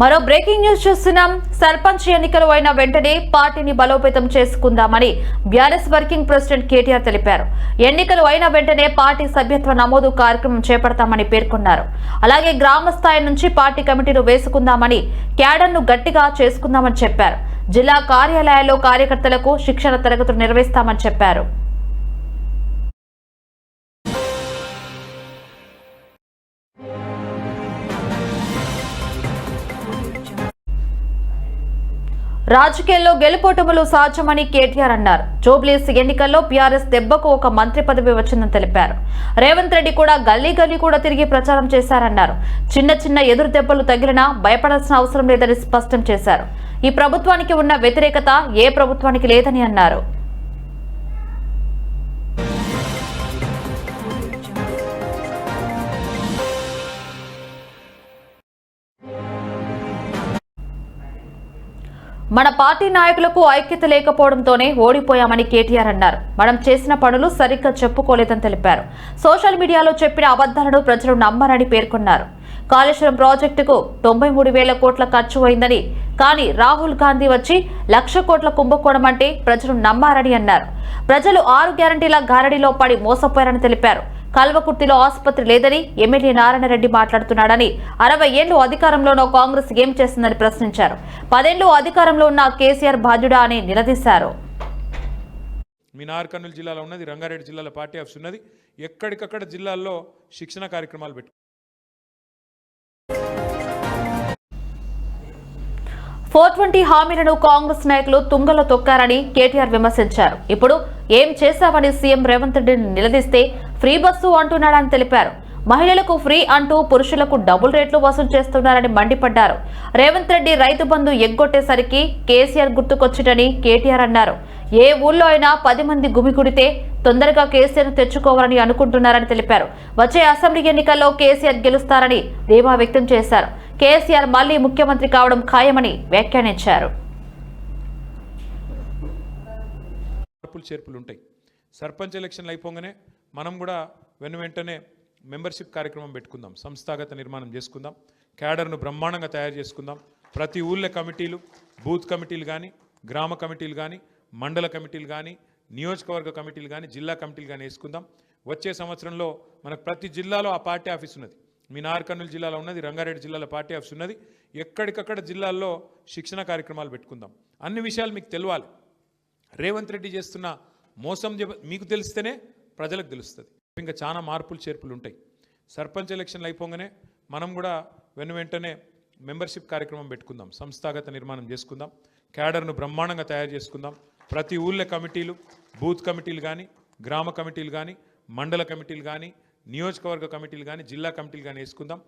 మరో breaking news చూస్తున్నాం. సర్పంచ్ ఎన్నికలు అయిన వెంటనే పార్టీని బలోపేతం చేసుకుందామని బీఆర్ఎస్ వర్కింగ్ ప్రెసిడెంట్ కేటీఆర్ తెలిపారు. ఎన్నికలు అయిన వెంటనే పార్టీ సభ్యత్వ నమోదు కార్యక్రమం చేపడతామని పేర్కొన్నారు. అలాగే గ్రామ స్థాయి నుంచి పార్టీ కమిటీలు వేసుకుందామని క్యాడర్ను గట్టిగా చేసుకుందామని చెప్పారు. జిల్లా కార్యాలయాల్లో కార్యకర్తలకు శిక్షణ తరగతులు నిర్వహిస్తామని చెప్పారు. రాజకీయాల్లో గెలుపోటములు సాధ్యమని కేటీఆర్ అన్నారు. జోబ్లీస్ ఎన్నికల్లో బీఆర్ఎస్ దెబ్బకు ఒక మంత్రి పదవి వచ్చిందని తెలిపారు. రేవంత్ రెడ్డి కూడా గల్లీ గల్లీ కూడా తిరిగి ప్రచారం చేశారన్నారు. చిన్న చిన్న ఎదురు దెబ్బలు తగిలినా భయపడాల్సిన అవసరం లేదని స్పష్టం చేశారు. ఈ ప్రభుత్వానికి ఉన్న వ్యతిరేకత ఏ ప్రభుత్వానికి లేదని అన్నారు. మన పార్టీ నాయకులకు ఐక్యత లేకపోవడంతోనే ఓడిపోయామని కేటీఆర్ అన్నారు. మనం చేసిన పనులు సరిగ్గా చెప్పుకోలేదని తెలిపారు. సోషల్ మీడియాలో చెప్పిన అబద్దాలను ప్రజలు నమ్మరని పేర్కొన్నారు. కాళేశ్వరం ప్రాజెక్టుకు తొంభై మూడు వేల కోట్ల ఖర్చు అయిందని కానీ రాహుల్ గాంధీ వచ్చి లక్ష కోట్ల కుంభకోణం అంటే ప్రజలు నమ్మారని అన్నారు. ప్రజలు ఆరు గ్యారంటీల గారడీలో పడి మోసపోయారని తెలిపారు. కల్వకుర్తిలో ఆసుపత్రి లేదని ఎమ్మెల్యే నారాయణరెడ్డి మాట్లాడుతున్నాడని అరవై ఏళ్ళు అధికారంలోనో కాంగ్రెస్ ఏం చేస్తుందని ప్రశ్నించారు. పదేళ్ళు అధికారంలో ఉన్న కేసీఆర్ బాధ్యుడా అని నిలదీశారు. మీ నార్కర్నూలు జిల్లాలో ఉన్నది రంగారెడ్డి జిల్లాలో పార్టీ ఆఫీస్ ఉన్నది. ఎక్కడికక్కడ జిల్లాల్లో శిక్షణ కార్యక్రమాలు పెట్టు ఫోర్ ట్వంటీ హామీలను కాంగ్రెస్ నాయకులు తుంగలో తొక్కారని కేటీఆర్ విమర్శించారు. ఇప్పుడు ఏం చేశావని సీఎం రేవంత్ రెడ్డిని నిలదీస్తే ఫ్రీ బస్సు అంటున్నాడని తెలిపారు. మహిళలకు ఫ్రీ అంటూ పురుషులకు డబుల్ రేట్లు వసూలు చేస్తున్నారని మండిపడ్డారు. రేవంత్ రెడ్డి రైతు బంధు ఎగ్గొట్టేసరికి కేసీఆర్ గుర్తుకొచ్చిటని కేటీఆర్ అన్నారు. ఏ ఊళ్ళో అయినా పది మంది గుమిగుడితే తొందరగా కేసీఆర్ తెచ్చుకోవాలని అనుకుంటున్నారని తెలిపారు. వచ్చే అసెంబ్లీ ఎన్నికల్లో కేసీఆర్ గెలుస్తారని ధీమా వ్యక్తం చేశారు. కేసీఆర్ మళ్ళీ ముఖ్యమంత్రి కావడం ఖాయమని వ్యాఖ్యానించారు. మార్పులు చేర్పులు ఉంటాయి. సర్పంచ్ ఎలక్షన్లు అయిపోగానే మనం కూడా వెను వెంటనే మెంబర్షిప్ కార్యక్రమం పెట్టుకుందాం. సంస్థాగత నిర్మాణం చేసుకుందాం. క్యాడర్ను బ్రహ్మాండంగా తయారు చేసుకుందాం. ప్రతి ఊళ్ళో కమిటీలు బూత్ కమిటీలు కానీ గ్రామ కమిటీలు కానీ మండల కమిటీలు కానీ నియోజకవర్గ కమిటీలు కానీ జిల్లా కమిటీలు కానీ వేసుకుందాం. వచ్చే సంవత్సరంలో మనకు ప్రతి జిల్లాలో ఆ పార్టీ ఆఫీస్ ఉన్నది. మీ నార్కర్నూలు జిల్లాలో ఉన్నది రంగారెడ్డి జిల్లాలో పార్టీ ఆఫీస్ ఉన్నది. ఎక్కడికక్కడ జిల్లాల్లో శిక్షణ కార్యక్రమాలు పెట్టుకుందాం. అన్ని విషయాలు మీకు తెలియాలి రేవంత్ రెడ్డి చేస్తున్న మోసం మీకు తెలిస్తేనే ప్రజలకు తెలుస్తుంది. ఇంకా చాలా మార్పులు చేర్పులు ఉంటాయి. సర్పంచ్ ఎలక్షన్లు అయిపోగానే మనం కూడా వెను వెంటనే మెంబర్షిప్ కార్యక్రమం పెట్టుకుందాం. సంస్థాగత నిర్మాణం చేసుకుందాం. క్యాడర్ను బ్రహ్మాండంగా తయారు చేసుకుందాం. ప్రతి ఊళ్ళో కమిటీలు బూత్ కమిటీలు కానీ గ్రామ కమిటీలు కానీ మండల కమిటీలు కానీ నియోజకవర్గ కమిటీలు కానీ జిల్లా కమిటీలు కానీ వేసుకుందాం.